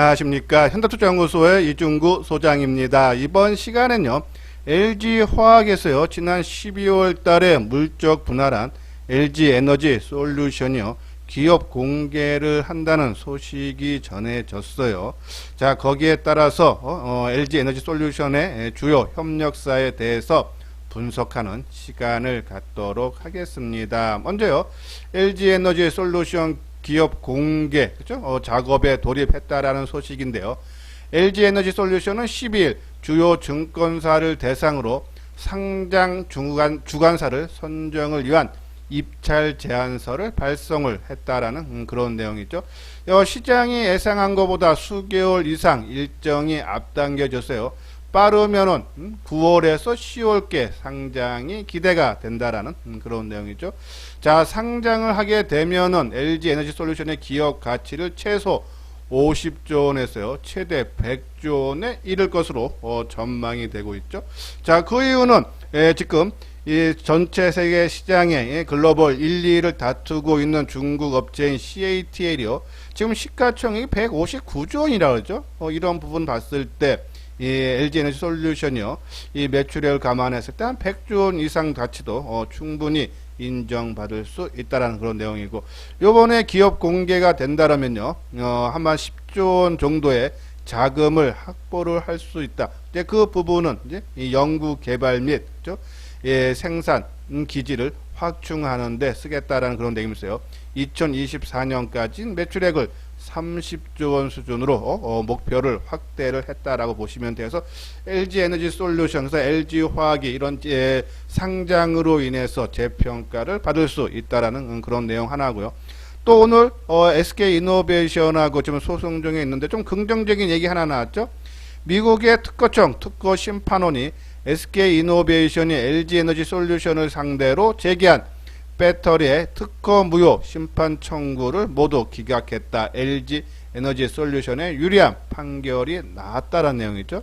안녕하십니까. 현대투자연구소의 이중구 소장입니다. 이번 시간엔요, LG화학에서요, 지난 12월 달에 물적 분할한 LG에너지 솔루션이요, 기업 공개를 한다는 소식이 전해졌어요. 자, 거기에 따라서 어, 어, LG에너지 솔루션의 주요 협력사에 대해서 분석하는 시간을 갖도록 하겠습니다. 먼저요, LG에너지 솔루션 기업 공개 그죠? 어, 작업에 돌입했다라는 소식인데요. LG에너지 솔루션은 12일 주요 증권사를 대상으로 상장 주관, 주관사를 선정을 위한 입찰 제안서를 발송을 했다라는 음, 그런 내용이죠. 어, 시장이 예상한 것보다 수개월 이상 일정이 앞당겨졌어요. 빠르면은 9월에서 10월께 상장이 기대가 된다라는 음, 그런 내용이죠. 자, 상장을 하게 되면은 LG 에너지 솔루션의 기업 가치를 최소 50조 원에서요 최대 100조 원에 이를 것으로 어, 전망이 되고 있죠. 자, 그 이유는 예, 지금 이 전체 세계 시장에 예, 글로벌 1, 2를 다투고 있는 중국 업체인 CATL이요. 지금 시가총액이 159조 원이라 그러죠. 어, 이런 부분 봤을 때 이 LG 에너지 솔루션이요. 이 매출액을 감안했을 때 한 100조 원 이상 가치도 어, 충분히 인정받을 수 있다라는 그런 내용이고 요번에 기업 공개가 된다라면요. 어, 한만 10조 원 정도의 자금을 확보를 할 수 있다. 이제 그 부분은 이제 이 연구 개발 및 그죠? 예, 생산 기지를 확충하는 데 쓰겠다라는 그런 내용이 있어요 2024년까지 매출액을 30조 원 수준으로 어, 어, 목표를 확대를 했다라고 보시면 돼서 LG 에너지 솔루션에서 LG 화학이 이런 예, 상장으로 인해서 재평가를 받을 수 있다라는 음, 그런 내용 하나고요. 또 오늘 어, SK 이노베이션하고 지금 소송 중에 있는데 좀 긍정적인 얘기 하나 나왔죠. 미국의 특허청 특허 심판원이 SK 이노베이션이 LG 에너지 솔루션을 상대로 제기한 배터리의 특허 무효 심판 청구를 모두 기각했다. LG 에너지 솔루션의 유리한 판결이 나왔다는 내용이죠.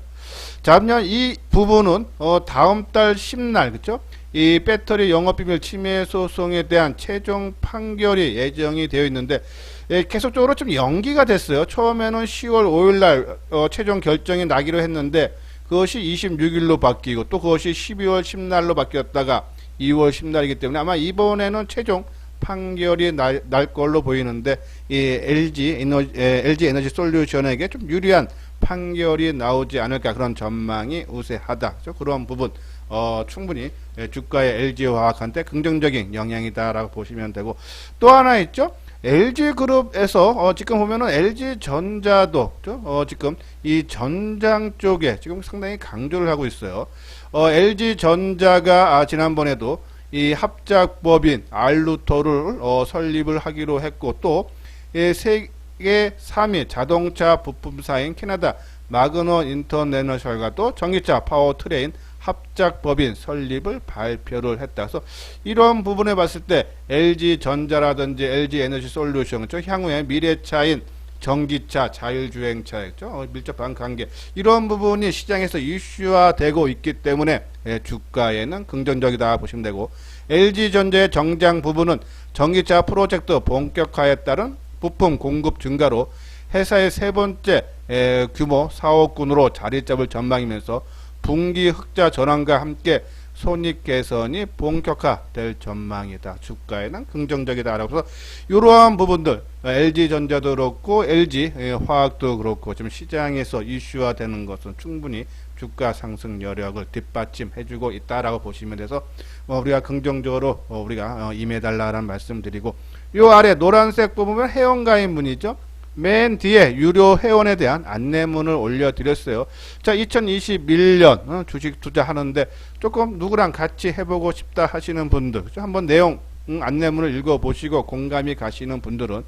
자면 이 부분은 어 다음 달 10날 그죠? 이 배터리 영업비밀 침해 소송에 대한 최종 판결이 예정이 되어 있는데 예, 계속적으로 좀 연기가 됐어요. 처음에는 10월 5일날 어, 최종 결정이 나기로 했는데 그것이 26일로 바뀌고 또 그것이 12월 10날로 바뀌었다가 2월 10날이기 때문에 아마 이번에는 최종 판결이 날, 날 걸로 보이는데 이 LG 에너지, 에, LG 에너지 솔루션에게 좀 유리한 판결이 나오지 않을까 그런 전망이 우세하다. 그런 부분 어, 충분히 주가의 LG화학한테 긍정적인 영향이다라고 보시면 되고 또 하나 있죠. LG그룹에서 어, 지금 보면은 LG전자도 어, 지금 이 전장 쪽에 지금 상당히 강조를 하고 있어요. 어, LG전자가 아, 지난번에도 이 합작법인 알루토를 어, 설립을 하기로 했고 또 예, 세계 3위 자동차 부품사인 캐나다 마그너 인터내셔널과도 전기차 파워트레인 합작법인 설립을 발표를 했다. 그래서 이런 부분에 봤을 때 LG전자라든지 LG에너지솔루션, 저 향후에 미래차인 전기차, 자율주행차였죠. 어, 밀접한 관계. 이런 부분이 시장에서 이슈화되고 있기 때문에 예, 주가에는 긍정적이다 보시면 되고 LG전자의 정장 부분은 전기차 프로젝트 본격화에 따른 부품 공급 증가로 회사의 세 번째 에, 규모 사업군으로 자리 잡을 전망이면서 분기 흑자 전환과 함께 손익 개선이 본격화될 전망이다. 주가에는 긍정적이다 라고 해서 이러한 부분들 LG전자도 그렇고 LG 화학도 그렇고 지금 시장에서 이슈화되는 것은 충분히 주가 상승 여력을 뒷받침해주고 있다라고 보시면 돼서 뭐 우리가 긍정적으로 어, 우리가 어, 임해달라는 말씀드리고 요 아래 노란색 부분은 회원가입 문이죠. 맨 뒤에 유료 회원에 대한 안내문을 올려드렸어요. 자, 2021년 어, 주식 투자하는데 조금 누구랑 같이 해보고 싶다 하시는 분들? 한번 내용 음, 안내문을 읽어보시고 공감이 가시는 분들은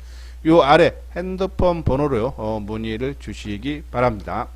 요 아래 핸드폰 번호로 어, 문의를 주시기 바랍니다.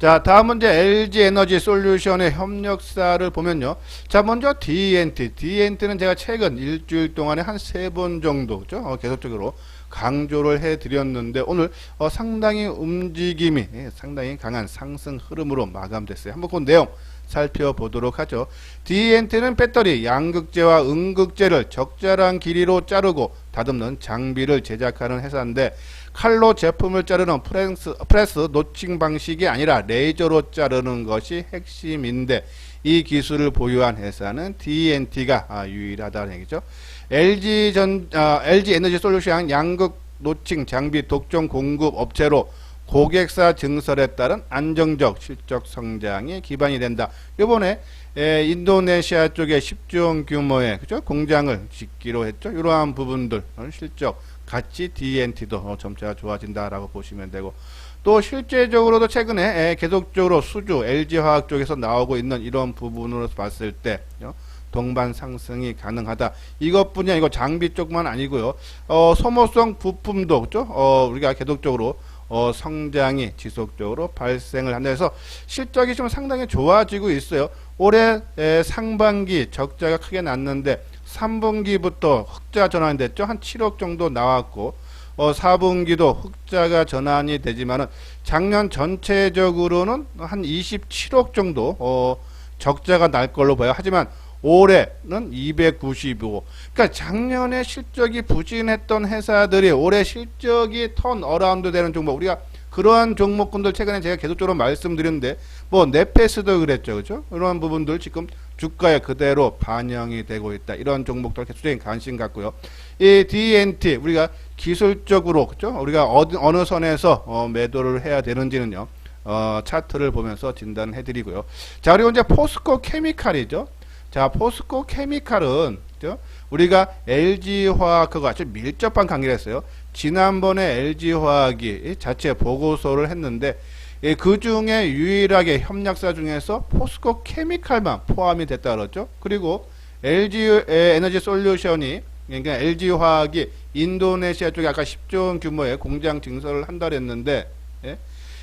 자, 다음은 이제 LG 에너지 솔루션의 협력사를 보면요. 자, 먼저 DNT. DNT는 제가 최근 일주일 동안에 한 세 번 정도, 죠 어, 계속적으로 강조를 해 드렸는데 오늘 어, 상당히 움직임이 예, 상당히 강한 상승 흐름으로 마감됐어요. 한번 그 내용 살펴보도록 하죠. DNT는 배터리, 양극재와 음극재를 적절한 길이로 자르고 다듬는 장비를 제작하는 회사인데 칼로 제품을 자르는 프레스, 프레스 노칭 방식이 아니라 레이저로 자르는 것이 핵심인데 이 기술을 보유한 회사는 DNT가 아, 유일하다는 얘기죠. LG 전 아, LG 에너지 솔루션 양극 노칭 장비 독점 공급 업체로 고객사 증설에 따른 안정적 실적 성장이 기반이 된다. 이번에 에, 인도네시아 쪽에 10조 규모의 그죠? 공장을 짓기로 했죠. 이러한 부분들 어, 실적 같이 DNT도 어, 점차 좋아진다라고 보시면 되고 또 실제적으로도 최근에 에, 계속적으로 수주 LG 화학 쪽에서 나오고 있는 이런 부분으로 봤을 때 어, 동반 상승이 가능하다. 이것뿐이 아니고 장비 쪽만 아니고요. 어, 소모성 부품도 그죠? 어, 우리가 계속적으로 어, 성장이 지속적으로 발생을 한다 해서 실적이 좀 상당히 좋아지고 있어요. 올해 에, 상반기 적자가 크게 났는데 3분기부터 흑자 전환이 됐죠. 한 7억 정도 나왔고 어, 4분기도 흑자가 전환이 되지만은 작년 전체적으로는 한 27억 정도 어, 적자가 날 걸로 봐요. 하지만 올해는 295. 그러니까 작년에 실적이 부진했던 회사들이 올해 실적이 턴 어라운드 되는 종목 우리가 그러한 종목군들 최근에 제가 계속적으로 말씀드렸는데 뭐 네페스도 그랬죠. 그죠? 이러한 부분들 지금 주가에 그대로 반영이 되고 있다. 이런 종목들 계속적인 관심 갖고요. 이 DNT 우리가 기술적으로 그죠? 우리가 어느 선에서 어, 매도를 해야 되는지는요. 어, 차트를 보면서 진단해 드리고요. 자, 그리고 이제 포스코 케미칼이죠. 자, 포스코 케미칼은 그죠? 우리가 LG화학과 아주 밀접한 관계를 했어요. 지난번에 LG화학이 자체 보고서를 했는데 예, 그 중에 유일하게 협력사 중에서 포스코 케미칼만 포함이 됐다 그랬죠. 그리고 LG 에너지 솔루션이 그러니까 LG화학이 인도네시아 쪽에 아까 10조 원 규모의 공장 증설을 한다 그랬는데 예?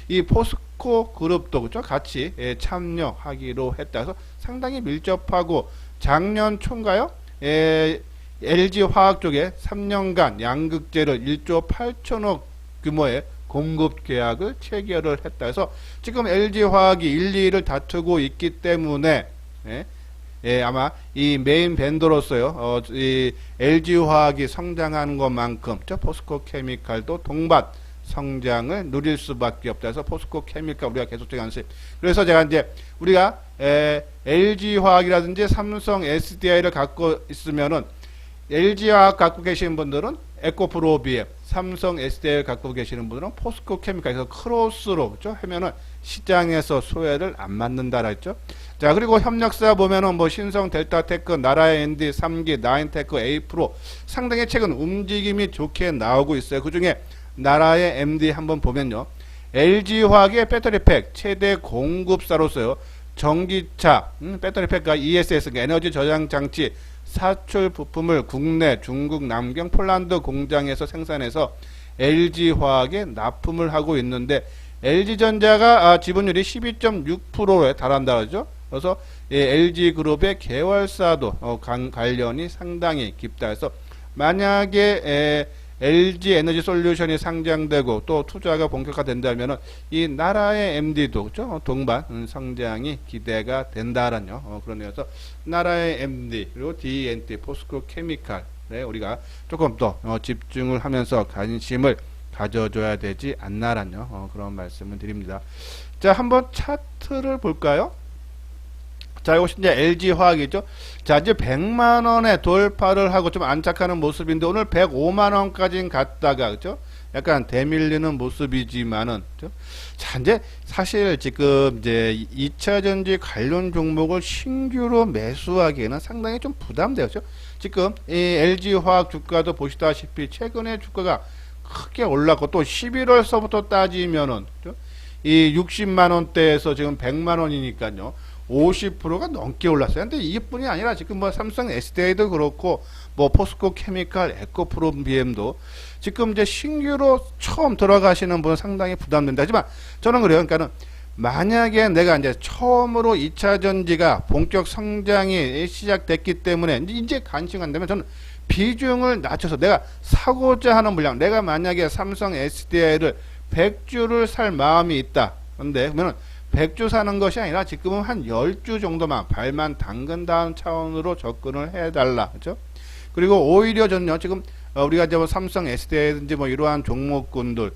이 포스코 그룹도 그죠 같이 예, 참여하기로 했다. 그래서 상당히 밀접하고 작년 초인가요? 예, LG 화학 쪽에 3년간 양극재를 1조 8천억 규모의 공급 계약을 체결을 했다. 해서 지금 LG 화학이 1, 2를 다투고 있기 때문에 예, 예, 아마 이 메인 밴더로서요. 어, 이 LG 화학이 성장하는 것만큼 저 포스코 케미칼도 동반 성장을 누릴 수밖에 없다 해서 포스코 케미칼 우리가 계속적인 관심. 그래서 제가 이제 우리가 에, LG 화학이라든지 삼성 SDI를 갖고 있으면은 LG 화학 갖고 계시는 분들은 에코프로비에 삼성 SDI를 갖고 계시는 분들은 포스코 케미칼에서 크로스로 그죠? 하면은 시장에서 소외를 안 맞는다라 했죠. 자 그리고 협력사 보면은 뭐 신성 델타테크 나라의 엔디 3기 나인테크 에이프로 상당히 최근 움직임이 좋게 나오고 있어요. 그 중에 나라의 MD 한번 보면요. LG화학의 배터리팩 최대 공급사로서요. 전기차, 음, 배터리팩과 ESS, 그러니까 에너지 저장 장치, 사출 부품을 국내, 중국, 남경, 폴란드 공장에서 생산해서 LG화학에 납품을 하고 있는데 LG전자가 아, 지분율이 12.6%에 달한다 그러죠. 그래서 예, LG그룹의 계열사도 어, 관, 관련이 상당히 깊다 해서 만약에 에, LG 에너지 솔루션이 상장되고 또 투자가 본격화된다면은 이 나라의 MD도 그죠 동반 음, 성장이 기대가 된다라는 어, 그런 의미에서 나라의 MD 그리고 DNT 포스코 케미칼에 우리가 조금 더 어, 집중을 하면서 관심을 가져줘야 되지 않나라는 어, 그런 말씀을 드립니다. 자 한번 차트를 볼까요? 자, 이것이 이제 LG 화학이죠. 자, 이제 100만 원에 돌파를 하고 좀 안착하는 모습인데 오늘 105만 원까지 갔다가 그죠? 약간 대밀리는 모습이지만은 그죠? 자, 이제 사실 지금 이제 2차 전지 관련 종목을 신규로 매수하기에는 상당히 좀 부담되었죠. 지금 이 LG 화학 주가도 보시다시피 최근에 주가가 크게 올랐고 또 11월서부터 따지면은 그죠? 이 60만 원대에서 지금 100만 원이니까요. 50%가 넘게 올랐어요. 근데 이뿐이 아니라 지금 뭐 삼성 SDI도 그렇고 뭐 포스코 케미칼, 에코프롬 BM도 지금 이제 신규로 처음 들어가시는 분은 상당히 부담된다. 하지만 저는 그래요. 그러니까는 만약에 내가 이제 처음으로 2차 전지가 본격 성장이 시작됐기 때문에 이제 간다면 저는 비중을 낮춰서 내가 사고자 하는 물량, 내가 만약에 삼성 SDI를 100주를 살 마음이 있다. 근데 그러면은 100주 사는 것이 아니라 지금은 한 10주 정도만 발만 담근 다음 차원으로 접근을 해달라. 그죠? 그리고 오히려 저는요, 지금 어, 우리가 이제 뭐 삼성 SDI든지 뭐 이러한 종목군들,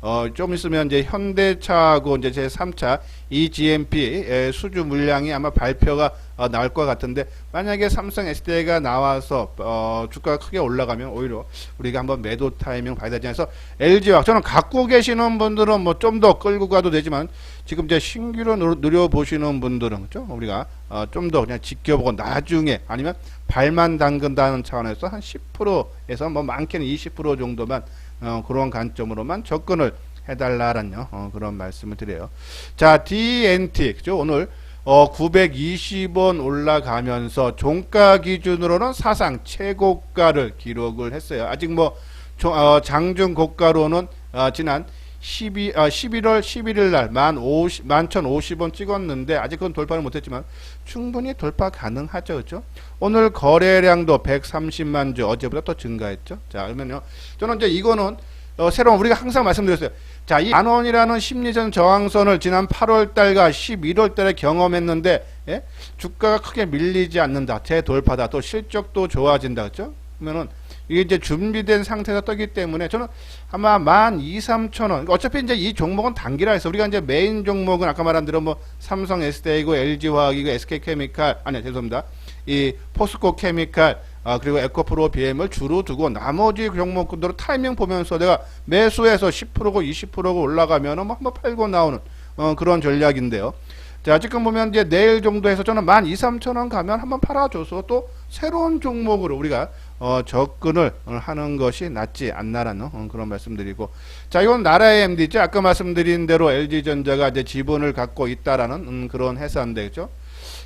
어, 좀 있으면 이제 현대차하고 이제 제 3차 EGMP 의 수주 물량이 아마 발표가 어, 나올 것 같은데 만약에 삼성 SDI가 나와서 어, 주가가 크게 올라가면 오히려 우리가 한번 매도 타이밍 봐야 되지 않아서 LG와 저는 갖고 계시는 분들은 뭐 좀 더 끌고 가도 되지만 지금 이제 신규로 누려 보시는 분들은 그죠? 우리가 어, 좀 더 그냥 지켜보고 나중에 아니면 발만 담근다는 차원에서 한 10%에서 뭐 많게는 20% 정도만 어, 그런 관점으로만 접근을 해달라라는 어, 그런 말씀을 드려요. 자, DNT 그죠? 오늘 어, 920원 올라가면서 종가 기준으로는 사상 최고가를 기록을 했어요. 아직 뭐 조- 어, 장중 고가로는 어, 지난 12, 아, 11월 11일 날 1,050, 11,050원 찍었는데 아직 그건 돌파를 못했지만 충분히 돌파 가능하죠. 그죠? 오늘 거래량도 130만 주 어제보다 또 증가했죠. 자, 그러면요. 저는 이제 이거는 어, 새로운 우리가 항상 말씀드렸어요. 자, 이 만원이라는 심리전 저항선을 지난 8월 달과 11월 달에 경험했는데 예? 주가가 크게 밀리지 않는다. 재돌파다. 또 실적도 좋아진다. 그죠? 그러면은 이게 이제 준비된 상태에서 떠기 때문에 저는 아마 만 2, 3천 원. 어차피 이제 이 종목은 단기라 해서 우리가 이제 메인 종목은 아까 말한 대로 뭐 삼성 SDI고 LG화학이고 SK케미칼 아니 죄송합니다. 이 포스코 케미칼 아, 그리고 에코프로 BM을 주로 두고 나머지 종목들은 타이밍 보면서 내가 매수해서 10%고 20%고 올라가면은 뭐 한번 팔고 나오는 어, 그런 전략인데요. 자, 지금 보면 이제 내일 정도 해서 저는 만 2, 3천 원 가면 한번 팔아줘서 또 새로운 종목으로 우리가 어, 접근을 하는 것이 낫지 않나라는 어, 그런 말씀드리고 자 이건 나라의 MD죠 아까 말씀드린 대로 LG전자가 이제 지분을 갖고 있다라는 음, 그런 회사인데 그죠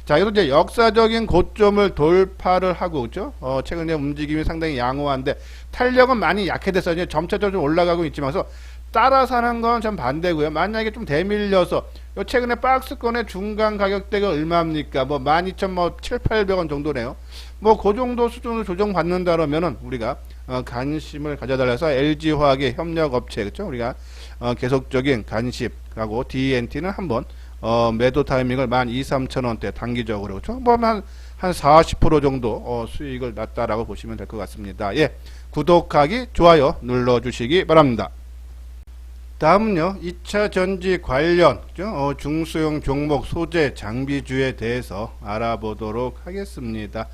자 이건 이제 역사적인 고점을 돌파를 하고 그죠 어, 최근에 움직임이 상당히 양호한데 탄력은 많이 이제 점차적으로 좀 올라가고 있지만서 따라 사는 건 좀 반대고요. 만약에 좀 대밀려서 요 최근에 박스권의 중간 가격대가 얼마입니까? 뭐 12,700원 정도네요. 뭐 그 정도 수준으로 조정받는다 그러면은 우리가 어, 관심을 가져달라서 LG화학의 협력 업체 그렇죠? 우리가 어, 계속적인 관심하고 DNT는 한번 어, 매도 타이밍을 12,300원대 단기적으로 그렇죠? 뭐한 한 40% 정도 어, 수익을 났다라고 보시면 될 것 같습니다. 예. 구독하기, 좋아요 눌러 주시기 바랍니다. 다음은요, 2차 전지 관련? 어, 중소형 종목 소재 장비주에 대해서 알아보도록 하겠습니다.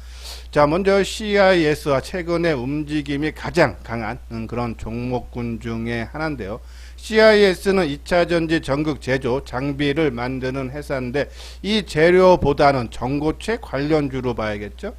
자, 먼저 CIS와 최근의 움직임이 가장 강한 음, 그런 종목군 중에 하나인데요. CIS는 2차 전지 전극 제조 장비를 만드는 회사인데 이 재료보다는 전고체 관련주로 봐야겠죠.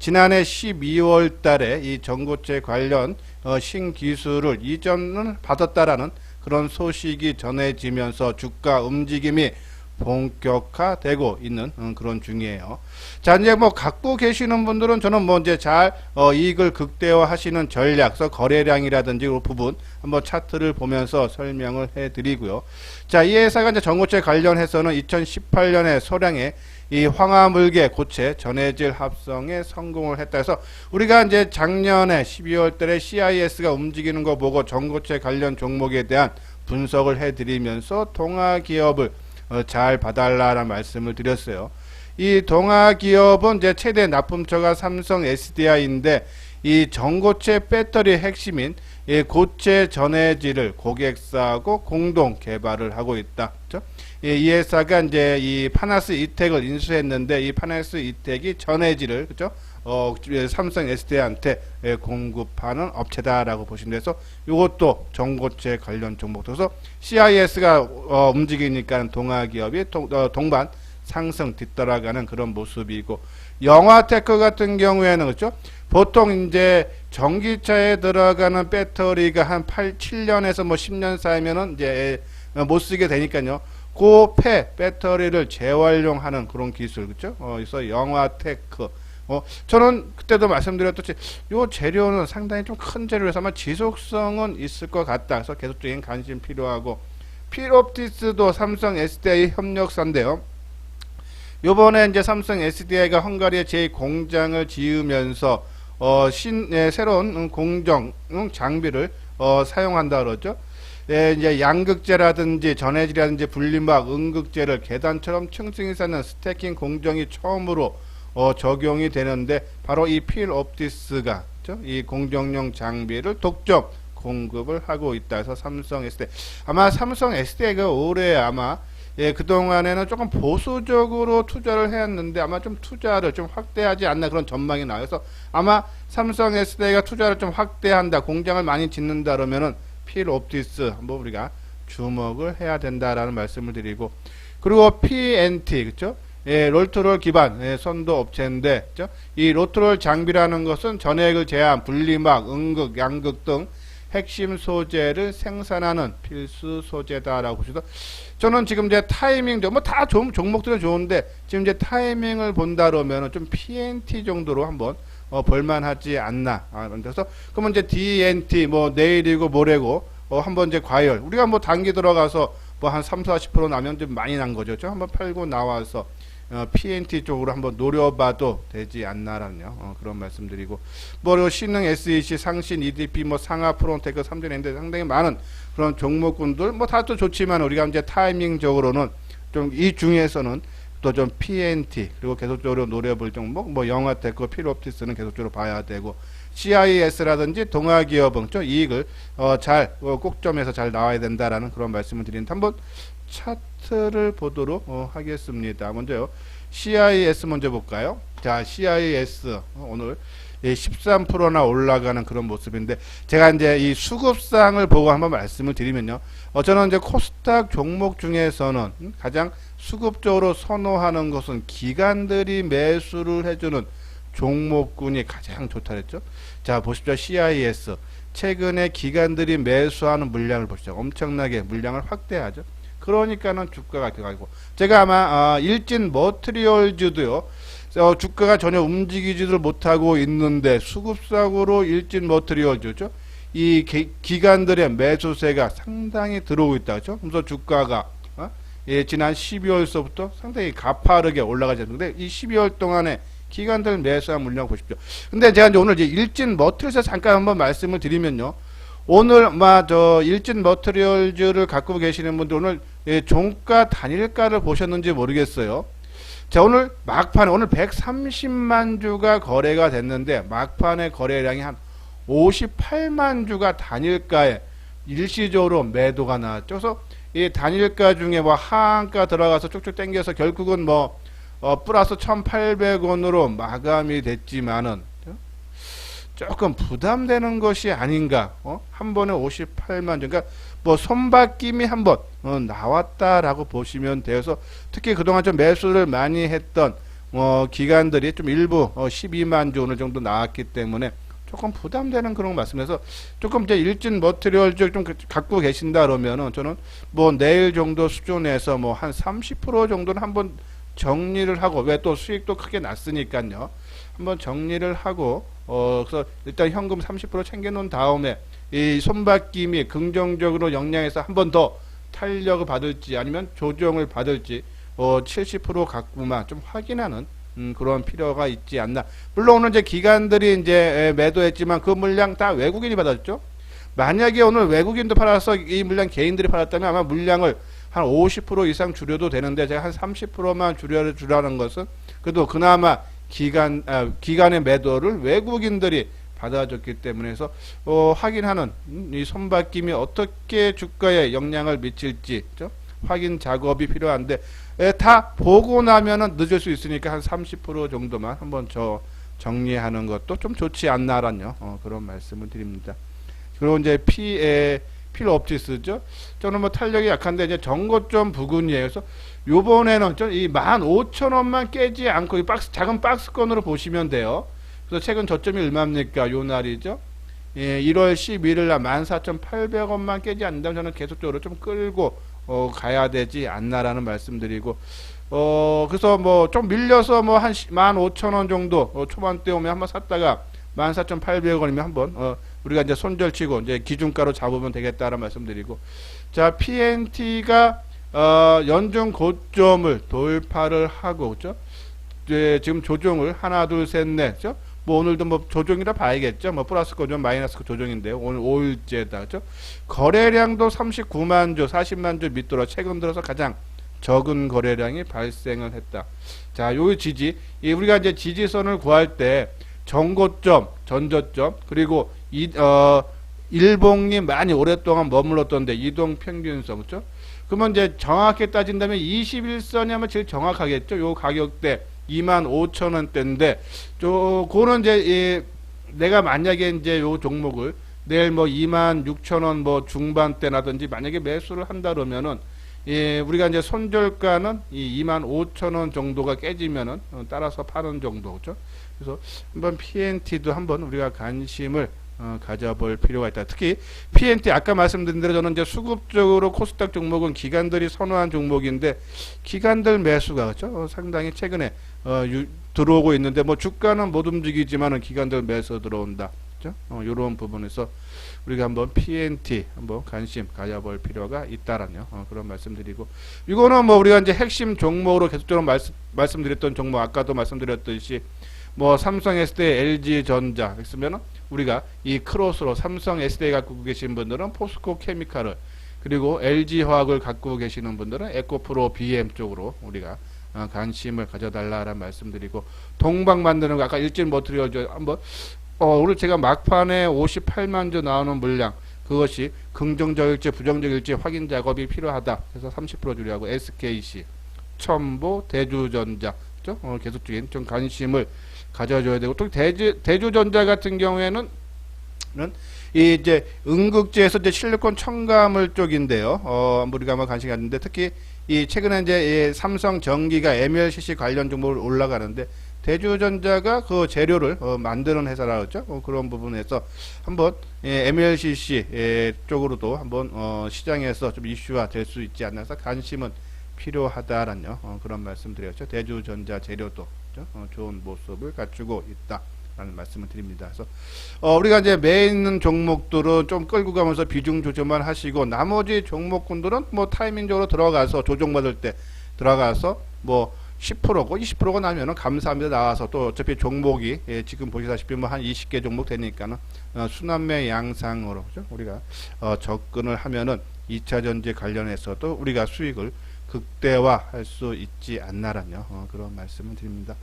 지난해 12월 달에 이 전고체 관련 어, 신기술을 이전을 받았다라는 그런 소식이 전해지면서 주가 움직임이 본격화되고 있는 음, 그런 중이에요. 자, 이제 뭐 갖고 계시는 분들은 저는 뭐 이제 잘 어, 이익을 극대화 하시는 전략서 거래량이라든지 그 부분 한번 차트를 보면서 설명을 해 드리고요. 자, 이 회사가 이제 전고체 관련해서는 2018년에 소량의 이 황화물계 고체 전해질 합성에 성공을 했다 해서 우리가 이제 작년에 12월 달에 CIS가 움직이는 거 보고 전고체 관련 종목에 대한 분석을 해드리면서 동아 기업을 어, 잘 봐달라는 말씀을 드렸어요. 이 동아 기업은 이제 최대 납품처가 삼성 SDI인데 이 전고체 배터리 핵심인 이 고체 전해질을 고객사하고 공동 개발을 하고 있다. 그렇죠? 예, 이 회사가 이제 이 파나스 이텍을 인수했는데 이 파나스 이텍이 전해질을 그죠? 어, 삼성 SDI한테 예, 공급하는 업체다라고 보시면 돼서 이것도 전고체 관련 종목. 그래서 CIS가 어, 움직이니까 동아기업이 동, 어, 동반 상승 뒤따라가는 그런 모습이고 영화테크 같은 경우에는 그렇죠? 보통 이제 전기차에 들어가는 배터리가 한 8, 7년에서 뭐 10년 쌓이면은 이제 못 쓰게 되니까요. 고폐 배터리를 재활용하는 그런 기술 그죠? 어, 그래서 영화테크. 어, 저는 그때도 말씀드렸듯이 요 재료는 상당히 좀 큰 재료라서 아마 지속성은 있을 것 같다. 그래서 계속적인 관심 필요하고 필옵티스도 삼성 SDI 협력사인데요. 요번에 이제 삼성 SDI가 헝가리에 제 공장을 지으면서 어, 신, 예, 새로운 음, 공정 음, 장비를 어, 사용한다 그러죠. 예, 이제 양극재라든지 전해질이라든지 분리막, 음극재를 계단처럼 층층이 쌓는 스태킹 공정이 처음으로 어, 적용이 되는데 바로 이 필 옵티스가 그죠? 이 공정용 장비를 독점 공급을 하고 있다. 해서 삼성 SDI 아마 삼성 SDI가 올해 아마 예, 그동안에는 조금 보수적으로 투자를 했는데 아마 좀 투자를 좀 확대하지 않나 그런 전망이 나와서 아마 삼성 SDI가 투자를 좀 확대한다. 공장을 많이 짓는다 그러면은 필 옵티스 한번 우리가 주목을 해야 된다라는 말씀을 드리고 그리고 PNT 그죠? 예, 롤트롤 기반 예, 선도 업체인데 그죠? 이 롤트롤 장비라는 것은 전해액을 제한, 분리막, 음극, 양극 등 핵심 소재를 생산하는 필수 소재다라고 보시죠. 저는 지금 이제 타이밍 뭐다 종목들은 좋은데 지금 이제 타이밍을 본다 그러면은 좀 PNT 정도로 한번 어, 볼만하지 않나. 아, 그래서 그러면 이제 DNT 뭐 내일이고 모레고 어, 한번 이제 과열 우리가 뭐 단기 들어가서 뭐 한 3, 40% 나면 좀 많이 난 거죠. 좀 한번 팔고 나와서 어, PNT 쪽으로 한번 노려봐도 되지 않나라는 어, 그런 말씀드리고 뭐 신흥 SEC, 상신, EDP, 뭐 상하, 프론테크, 삼전인데 상당히 많은 그런 종목군들 뭐 다 또 좋지만 우리가 이제 타이밍적으로는 좀 이 중에서는 또 좀 PNT 그리고 계속적으로 노려볼 종목 뭐 영화 테크, 필옵티스는 계속적으로 봐야 되고 CIS라든지 동아기업은 좀 이익을 어, 잘 어, 꼭점에서 잘 나와야 된다라는 그런 말씀을 드리는데 한번 차트를 보도록 어, 하겠습니다. 먼저요. CIS 먼저 볼까요? 자, CIS 어, 오늘 13%나 올라가는 그런 모습인데 제가 이제 이 수급상을 보고 한번 말씀을 드리면요. 어, 저는 이제 코스닥 종목 중에서는 음, 가장 수급적으로 선호하는 것은 기관들이 매수를 해주는 종목군이 가장 좋다 그랬죠. 자, 보십시오. CIS. 최근에 기관들이 매수하는 물량을 보시죠. 엄청나게 물량을 확대하죠. 그러니까는 주가가 들어가고 제가 아마 어, 일진 머트리얼즈도요 어, 주가가 전혀 움직이지를 못하고 있는데 수급상으로 일진 머트리얼즈죠 이 기, 관들의 매수세가 상당히 들어오고 있다 그죠 그래서 주가가 어? 예, 지난 12월서부터 상당히 가파르게 올라가지 않는데 이 12월 동안에 기관들 매수한 물량 보십시오. 근데 제가 이제 오늘 이제 일진 머트리얼에서 잠깐 한번 말씀을 드리면요. 오늘 마저 일진 머트리얼즈를 갖고 계시는 분들 오늘 예, 종가 단일가를 보셨는지 모르겠어요. 자 오늘 막판에 오늘 130만 주가 거래가 됐는데 막판에 거래량이 한 58만 주가 단일가에 일시적으로 매도가 나왔죠. 그래서 이 단일가 중에 뭐 하한가 들어가서 쭉쭉 당겨서 결국은 뭐 어, 플러스 1,800원으로 마감이 됐지만은 조금 부담되는 것이 아닌가. 어? 한 번에 58만 그러니까 뭐 손바뀜이 한번 어, 나왔다라고 보시면 되어서 특히 그동안 좀 매수를 많이 했던 어, 기관들이 좀 일부 어, 12만 주 어느 정도 나왔기 때문에 조금 부담되는 그런 말씀에서 조금 이제 일진 머트리얼 좀 갖고 계신다 그러면은 저는 뭐 내일 정도 수준에서 뭐 한 30% 정도는 한번 정리를 하고 왜 또 수익도 크게 났으니까요. 한번 정리를 하고 어 그래서 일단 현금 30% 챙겨 놓은 다음에 이 손바뀜이 긍정적으로 영향해서 한 번 더 탄력을 받을지 아니면 조정을 받을지 어70% 갖고만 좀 확인하는 음, 그런 필요가 있지 않나. 물론 오늘 이제 기관들이 이제 매도했지만 그 물량 다 외국인이 받았죠. 만약에 오늘 외국인도 팔아서 이 물량 개인들이 팔았다면 아마 물량을 한 50% 이상 줄여도 되는데 제가 한 30%만 줄여 주라는 것은 그래도 그나마 기간 아, 기간의 매도를 외국인들이 받아줬기 때문에 해서 어, 확인하는 음, 이 손바뀜이 어떻게 주가에 영향을 미칠지 그죠? 확인 작업이 필요한데 에, 다 보고 나면은 늦을 수 있으니까 한 30% 정도만 한번 저 정리하는 것도 좀 좋지 않나라는 어, 그런 말씀을 드립니다. 그리고 이제 피에 필옵티스죠. 저는 뭐 탄력이 약한데 이제 정고점 부근이에요. 그래서 요번에는 이 15,000원만 깨지 않고 이 박스 작은 박스권으로 보시면 돼요. 그래서 최근 저점이 얼마입니까? 요 날이죠. 예, 1월 11일 날 14,800원만 깨지 않는다면 저는 계속적으로 좀 끌고 어, 가야 되지 않나라는 말씀드리고 어, 그래서 뭐 좀 밀려서 뭐 한 15,000원 정도 어, 초반대 오면 한번 샀다가 14,800원이면 한번 어, 우리가 이제 손절치고 이제 기준가로 잡으면 되겠다는 말씀드리고 자 PNT가 어, 연중 고점을 돌파를 하고 그죠? 이제 지금 조정을 하나 둘 셋넷 뭐 오늘도 뭐 조정이라 봐야겠죠. 뭐 플러스 거좀 마이너스 거 조정인데요. 오늘 5일째다. 그죠? 거래량도 39만 주, 40만 주 밑으로 최근 들어서 가장 적은 거래량이 발생을 했다. 자, 요 지지, 이 우리가 이제 지지선을 구할 때 정고점, 전저점, 그리고 이, 어, 일봉이 많이 오랫동안 머물렀던데 이동 평균선, 그죠? 그러면 이제 정확히 따진다면 21선이 아마 제일 정확하겠죠. 요 가격대 2만 5천 원대인데, 저, 그거는 이제, 이, 내가 만약에 이제 요 종목을 내일 뭐 2만 6천 원 뭐 중반대라든지 만약에 매수를 한다 그러면은 예, 우리가 이제 손절가는 이 2만 5천 원 정도가 깨지면은 어, 따라서 파는 정도죠. 그래서 한번 PNT도 한번 우리가 관심을 어, 가져볼 필요가 있다. 특히 PNT 아까 말씀드린 대로 저는 이제 수급적으로 코스닥 종목은 기관들이 선호한 종목인데 기관들 매수가 그렇죠? 어, 상당히 최근에 어, 유, 들어오고 있는데 뭐 주가는 못 움직이지만은 기관들 매수 들어온다. 그렇죠? 어, 이런 부분에서 우리가 한번 PNT 한번 관심 가져볼 필요가 있다라는 어, 그런 말씀드리고 이거는 뭐 우리가 이제 핵심 종목으로 계속적으로 말씀, 말씀드렸던 종목 아까도 말씀드렸듯이 뭐 삼성 SDI, LG 전자 했으면은 우리가 이 크로스로 삼성 SDI 갖고 계신 분들은 포스코 케미칼을 그리고 LG 화학을 갖고 계시는 분들은 에코프로 BM 쪽으로 우리가 어, 관심을 가져달라라는 말씀드리고 동방 만드는 거 아까 일진 머트리얼 한번 어, 오늘 제가 막판에 58만 주 나오는 물량 그것이 긍정적일지 부정적일지 확인 작업이 필요하다. 그래서 30% 줄이하고 SKC, 첨보, 대주전자 그죠? 어, 계속적인 좀 관심을 가져줘야 되고 또 대주 대주전자 같은 경우에는 는이 이제 응급제에서 이제 실리콘 첨가물 쪽인데요. 어, 우리가 한번 관심 갖는데 특히 이 최근에 이제 이 삼성 전기가 MLCC 관련 종목을 올라가는데 대주전자가 그 재료를 어, 만드는 회사라 그랬죠. 어, 그런 부분에서 한번 예, MLCC 예, 쪽으로도 한번 어, 시장에서 좀 이슈화 될 수 있지 않나 해서 관심은 필요하다라는 어, 그런 말씀드렸죠. 대주전자 재료도 그죠? 어, 좋은 모습을 갖추고 있다 라는 말씀을 드립니다. 그래서 어, 우리가 이제 매 있는 종목들은 좀 끌고 가면서 비중 조절만 하시고 나머지 종목군들은 뭐 타이밍적으로 들어가서 조정받을 때 들어가서 뭐 10%고 20%가 나면은 감사합니다 나와서 또 어차피 종목이 예, 지금 보시다시피 뭐 한 20개 종목 되니까는 어, 순환매 양상으로 그죠? 우리가 어, 접근을 하면은 2차 전지 관련해서도 우리가 수익을 극대화할 수 있지 않나라뇨 어, 그런 말씀을 드립니다.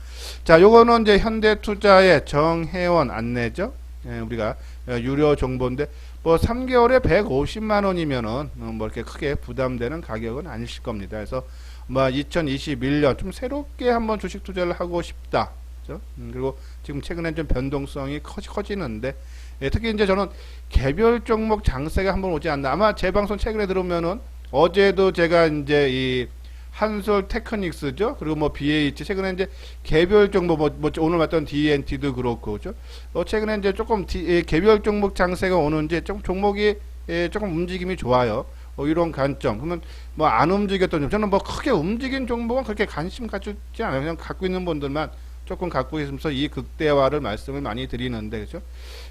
자, 요거는 이제 현대투자의 정회원 안내죠. 예, 우리가 어, 유료 정보인데 뭐 3개월에 150만 원이면은 어, 뭐 이렇게 크게 부담되는 가격은 아니실 겁니다. 그래서 뭐 2021년 좀 새롭게 한번 주식 투자를 하고 싶다. 음, 그리고 지금 최근에 좀 변동성이 커지, 커지 는데 예, 특히 이제 저는 개별 종목 장세가 한번 오지 않나. 아마 제 방송 최근에 들으면은 어제도 제가 이제 이 한솔 테크닉스죠. 그리고 뭐 BH 최근에 이제 개별 종목 뭐, 뭐 오늘 봤던 DNT도 그렇고 그죠. 어 최근에 이제 조금 디, 예, 개별 종목 장세가 오는지 좀 종목이 예, 조금 움직임이 좋아요. 어, 이런 관점. 그러면 뭐 안 움직였던 점. 저는 뭐 크게 움직인 종목은 그렇게 관심 갖지 않아요. 그냥 갖고 있는 분들만 조금 갖고 있으면서 이 극대화를 말씀을 많이 드리는데 그죠?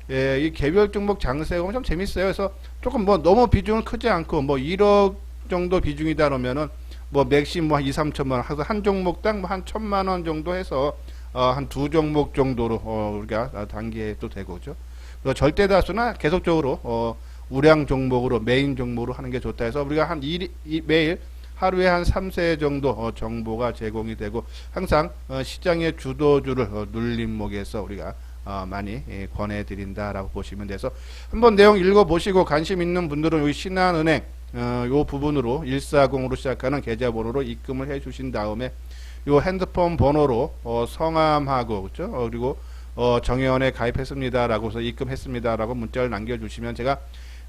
예, 이 개별 종목 장세가 좀 재밌어요. 그래서 조금 뭐 너무 비중은 크지 않고 뭐 1억 정도 비중이다 그러면은 뭐 맥심 뭐한 2, 3천만 원 해서 한 종목당 뭐 한 천만 원 정도 해서 어, 한 두 종목 정도로 어, 우리가 단계도 되고 그죠? 그리고 절대 다수나 계속적으로 어, 우량 종목으로 메인 종목으로 하는 게 좋다 해서 우리가 한 일, 이, 매일 하루에 한 3세 정도 어, 정보가 제공이 되고 항상 어, 시장의 주도주를 어, 눌림목에서 우리가 어, 많이 예, 권해드린다라고 보시면 돼서 한번 내용 읽어보시고 관심 있는 분들은 여기 신한은행 어, 요 부분으로 140으로 시작하는 계좌번호로 입금을 해 주신 다음에 요 핸드폰 번호로 어, 성함하고 그죠? 어, 그리고 어, 정회원에 가입했습니다라고 해서 입금했습니다라고 문자를 남겨주시면 제가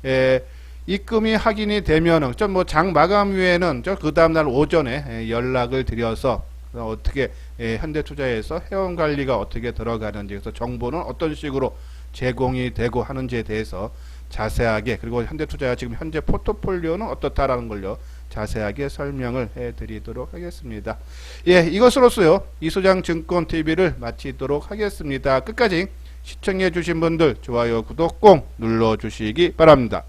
에, 입금이 확인이 되면은 좀뭐장 마감 후에는 저그 다음 날 오전에 에, 연락을 드려서 어, 어떻게 에, 현대투자에서 회원 관리가 어떻게 들어가는지 그래서 정보는 어떤 식으로 제공이 되고 하는지에 대해서 자세하게 그리고 현대투자가 지금 현재 포트폴리오는 어떻다라는 걸요 자세하게 설명을 해드리도록 하겠습니다. 예, 이것으로서요 이소장 증권 TV를 마치도록 하겠습니다. 끝까지 시청해 주신 분들 좋아요 구독 꼭 눌러 주시기 바랍니다.